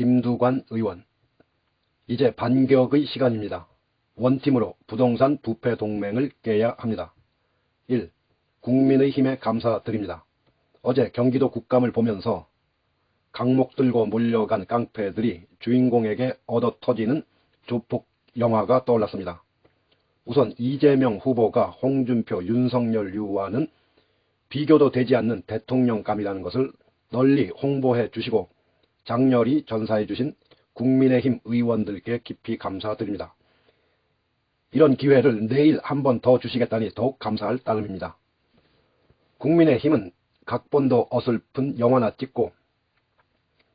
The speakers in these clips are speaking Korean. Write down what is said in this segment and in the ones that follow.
김두관 의원 이제 반격의 시간입니다. 원팀으로 부동산 부패 동맹을 깨야 합니다. 1. 국민의힘에 감사드립니다. 어제 경기도 국감을 보면서 강목 들고 몰려간 깡패들이 주인공에게 얻어 터지는 조폭 영화가 떠올랐습니다. 우선 이재명 후보가 홍준표, 윤석열 유와는 비교도 되지 않는 대통령감이라는 것을 널리 홍보해 주시고 장렬히 전사해 주신 국민의힘 의원들께 깊이 감사드립니다. 이런 기회를 내일 한 번 더 주시겠다니 더욱 감사할 따름입니다. 국민의힘은 각본도 어설픈 영화나 찍고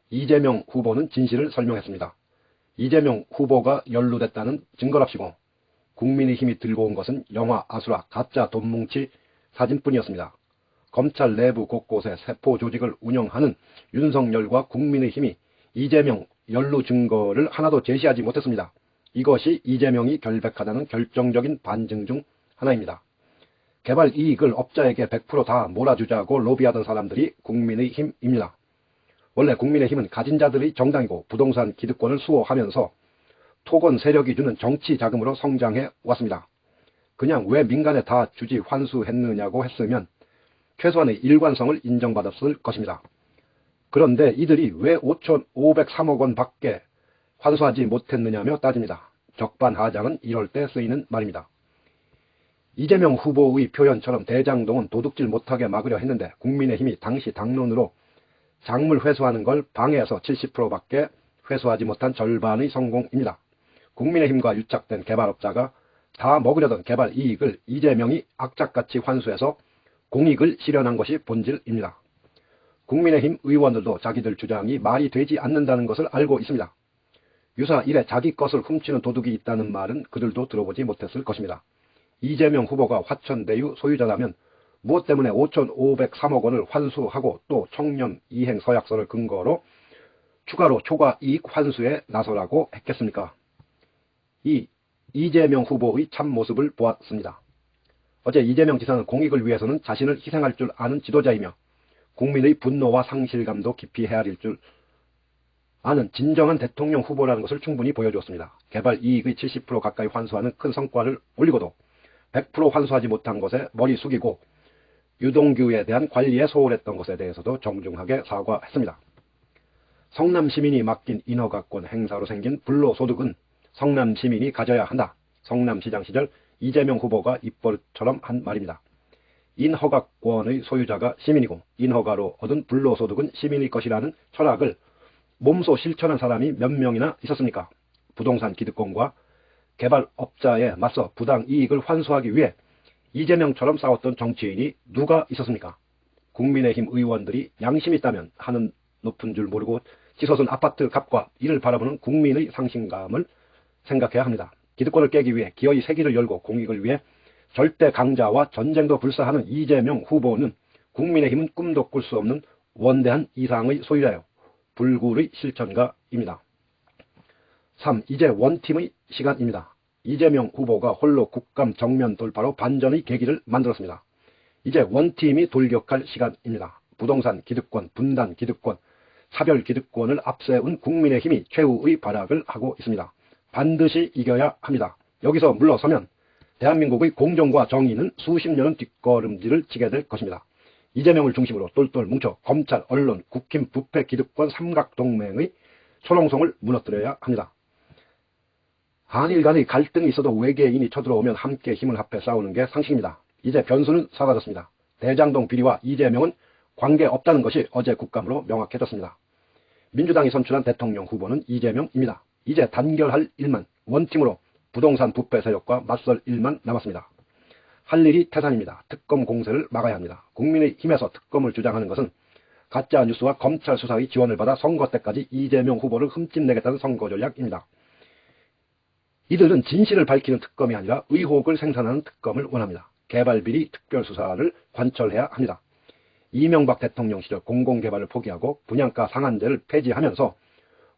이재명 후보는 진실을 설명했습니다. 이재명 후보가 연루됐다는 증거랍시고 국민의힘이 들고 온 것은 영화 아수라 가짜 돈뭉치 사진뿐이었습니다. 검찰 내부 곳곳에 세포 조직을 운영하는 윤석열과 국민의힘이 이재명 연루 증거를 하나도 제시하지 못했습니다. 이것이 이재명이 결백하다는 결정적인 반증 중 하나입니다. 개발 이익을 업자에게 100%다 몰아주자고 로비하던 사람들이 국민의힘입니다. 원래 국민의힘은 가진 자들의 정당이고 부동산 기득권을 수호하면서 토건 세력이 주는 정치 자금으로 성장해 왔습니다. 그냥 왜 민간에 다 주지 환수했느냐고 했으면 최소한의 일관성을 인정받았을 것입니다. 그런데 이들이 왜 5,503억 원 밖에 환수하지 못했느냐며 따집니다. 적반하장은 이럴 때 쓰이는 말입니다. 이재명 후보의 표현처럼 대장동은 도둑질 못하게 막으려 했는데 국민의힘이 당시 당론으로 작물 회수하는 걸 방해해서 70%밖에 회수하지 못한 절반의 성공입니다. 국민의힘과 유착된 개발업자가 다 먹으려던 개발 이익을 이재명이 악착같이 환수해서 공익을 실현한 것이 본질입니다. 국민의힘 의원들도 자기들 주장이 말이 되지 않는다는 것을 알고 있습니다. 유사 일에 자기 것을 훔치는 도둑이 있다는 말은 그들도 들어보지 못했을 것입니다. 이재명 후보가 화천대유 소유자라면 무엇 때문에 5,503억 원을 환수하고 또 청렴 이행 서약서를 근거로 추가로 초과 이익 환수에 나서라고 했겠습니까? 이 이재명 후보의 참모습을 보았습니다. 어제 이재명 지사는 공익을 위해서는 자신을 희생할 줄 아는 지도자이며 국민의 분노와 상실감도 깊이 헤아릴 줄 아는 진정한 대통령 후보라는 것을 충분히 보여주었습니다. 개발 이익의 70% 가까이 환수하는 큰 성과를 올리고도 100% 환수하지 못한 것에 머리 숙이고 유동규에 대한 관리에 소홀했던 것에 대해서도 정중하게 사과했습니다. 성남 시민이 맡긴 인허가권 행사로 생긴 불로소득은 성남 시민이 가져야 한다. 성남시장 시절 이재명 후보가 입버릇처럼 한 말입니다. 인허가권의 소유자가 시민이고 인허가로 얻은 불로소득은 시민의 것이라는 철학을 몸소 실천한 사람이 몇 명이나 있었습니까? 부동산 기득권과 개발업자에 맞서 부당 이익을 환수하기 위해 이재명처럼 싸웠던 정치인이 누가 있었습니까? 국민의힘 의원들이 양심이 있다면 하는 높은 줄 모르고 치솟은 아파트 값과 이를 바라보는 국민의 상심감을 생각해야 합니다. 기득권을 깨기 위해 기어이 세기를 열고 공익을 위해 절대 강자와 전쟁도 불사하는 이재명 후보는 국민의힘은 꿈도 꿀 수 없는 원대한 이상의 소유자요. 불굴의 실천가입니다. 3. 이제 원팀의 시간입니다. 이재명 후보가 홀로 국감 정면 돌파로 반전의 계기를 만들었습니다. 이제 원팀이 돌격할 시간입니다. 부동산 기득권, 분단 기득권, 차별 기득권을 앞세운 국민의힘이 최후의 발악을 하고 있습니다. 반드시 이겨야 합니다. 여기서 물러서면 대한민국의 공정과 정의는 수십 년은 뒷걸음질을 치게 될 것입니다. 이재명을 중심으로 똘똘 뭉쳐 검찰, 언론, 국힘, 부패, 기득권 삼각동맹의 초롱성을 무너뜨려야 합니다. 한일 간의 갈등이 있어도 외계인이 쳐들어오면 함께 힘을 합해 싸우는 게 상식입니다. 이제 변수는 사라졌습니다. 대장동 비리와 이재명은 관계 없다는 것이 어제 국감으로 명확해졌습니다. 민주당이 선출한 대통령 후보는 이재명입니다. 이제 단결할 일만 원팀으로 부동산 부패 세력과 맞설 일만 남았습니다. 할 일이 태산입니다. 특검 공세를 막아야 합니다. 국민의 힘에서 특검을 주장하는 것은 가짜 뉴스와 검찰 수사의 지원을 받아 선거 때까지 이재명 후보를 흠집내겠다는 선거 전략입니다. 이들은 진실을 밝히는 특검이 아니라 의혹을 생산하는 특검을 원합니다. 개발비리 특별수사를 관철해야 합니다. 이명박 대통령 시절 공공개발을 포기하고 분양가 상한제를 폐지하면서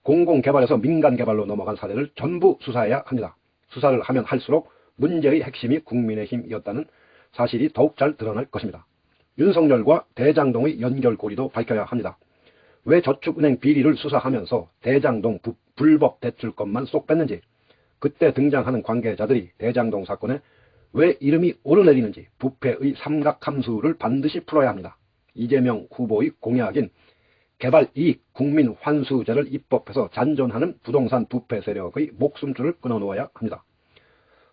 공공개발에서 민간개발로 넘어간 사례를 전부 수사해야 합니다. 수사를 하면 할수록 문제의 핵심이 국민의힘이었다는 사실이 더욱 잘 드러날 것입니다. 윤석열과 대장동의 연결고리도 밝혀야 합니다. 왜 저축은행 비리를 수사하면서 대장동 부- 불법 대출권만 쏙 뺐는지, 그때 등장하는 관계자들이 대장동 사건에 왜 이름이 오르내리는지 부패의 삼각함수를 반드시 풀어야 합니다. 이재명 후보의 공약인 개발 이익 국민 환수제를 입법해서 잔존하는 부동산 부패 세력의 목숨줄을 끊어놓아야 합니다.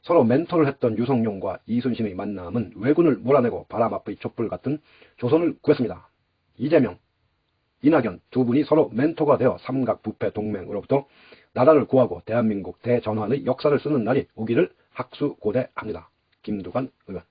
서로 멘토를 했던 유성룡과 이순신의 만남은 왜군을 몰아내고 바람 앞의 촛불 같은 조선을 구했습니다. 이재명, 이낙연 두 분이 서로 멘토가 되어 삼각 부패 동맹으로부터 나라를 구하고 대한민국 대전환의 역사를 쓰는 날이 오기를 학수고대합니다. 김두관 의원